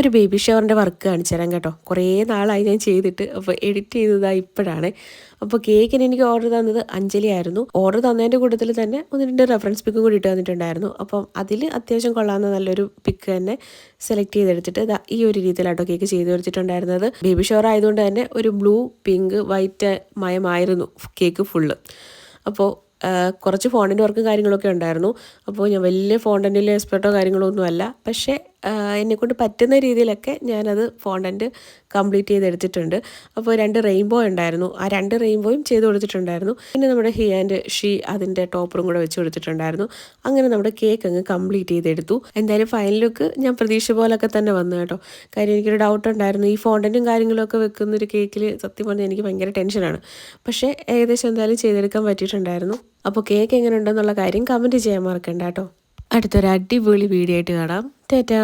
ഒരു baby ഷവറിന്റെ work കാണിച്ചു തരാം കേട്ടോ. കുറേ നാളായി ഞാൻ ചെയ്തിട്ട്. അപ്പോൾ എഡിറ്റ് ചെയ്തതാ ഇപ്പോഴാണ്. അപ്പോൾ കേക്കിന് എനിക്ക് ഓർഡർ തന്നത് അഞ്ജലി ആയിരുന്നു. ഓർഡർ തന്നതിന്റെ കൂട്ടത്തിൽ തന്നെ ഒന്ന് രണ്ട് റെഫറൻസ് പിക്കും കൂടി ഇട്ട് തന്നിട്ടുണ്ടായിരുന്നു. അപ്പം അതിൽ അത്യാവശ്യം കൊള്ളാവുന്ന നല്ലൊരു പിക്ക് തന്നെ സെലക്ട് ചെയ്തെടുത്തിട്ട് ഈ ഒരു രീതിയിലാട്ടോ കേക്ക് ചെയ്ത് കൊടുത്തിട്ടുണ്ടായിരുന്നത് ബേബി ഷവർ ആയതുകൊണ്ട് തന്നെ ഒരു ബ്ലൂ പിങ്ക് വൈറ്റ് മയമായിരുന്നു കേക്ക് ഫുള്ള് അപ്പോൾ കുറച്ച് ഫോണ്ടിന്റെ വർക്കും കാര്യങ്ങളൊക്കെ ഉണ്ടായിരുന്നു. അപ്പോൾ ഞാൻ വലിയ ഫോണ്ടന്റിൽ എക്സ്പെർട്ടോ കാര്യങ്ങളോ ഒന്നുമല്ല പക്ഷേ എന്നെക്കൊണ്ട് പറ്റുന്ന രീതിയിലൊക്കെ ഞാനത് ഫോണ്ടന്റ് കംപ്ലീറ്റ് ചെയ്തെടുത്തിട്ടുണ്ട്. അപ്പോൾ രണ്ട് റെയിൻബോ ഉണ്ടായിരുന്നു. ആ രണ്ട് റെയിൻബോയും ചെയ്ത് കൊടുത്തിട്ടുണ്ടായിരുന്നു. പിന്നെ നമ്മുടെ ഹി ആൻഡ് ഷീ അതിന്റെ ടോപ്പറും കൂടെ വെച്ച് കൊടുത്തിട്ടുണ്ടായിരുന്നു. അങ്ങനെ നമ്മുടെ കേക്ക് അങ്ങ് കംപ്ലീറ്റ് ചെയ്തെടുത്തു. എന്തായാലും ഫൈനൽ ലുക്ക് ഞാൻ പ്രതീക്ഷ പോലൊക്കെ തന്നെ വന്നു കേട്ടോ. കാര്യം എനിക്കൊരു ഡൗട്ട് ഉണ്ടായിരുന്നു. ഈ ഫോണ്ടന്റും കാര്യങ്ങളൊക്കെ വെക്കുന്ന ഒരു കേക്കിൽ സത്യം പറഞ്ഞാൽ എനിക്ക് ഭയങ്കര ടെൻഷനാണ് പക്ഷേ ഏകദേശം എന്തായാലും ചെയ്തെടുക്കാൻ പറ്റിയിട്ടുണ്ടായിരുന്നു. അപ്പോൾ കേക്ക് എങ്ങനെ ഉണ്ടെന്നുള്ള കാര്യം കമന്റ് ചെയ്യാൻ മറക്കണ്ട കേട്ടോ. അടുത്തൊരു അടിപൊളി വീഡിയോ ആയിട്ട് കാണാം. ടാറ്റാ.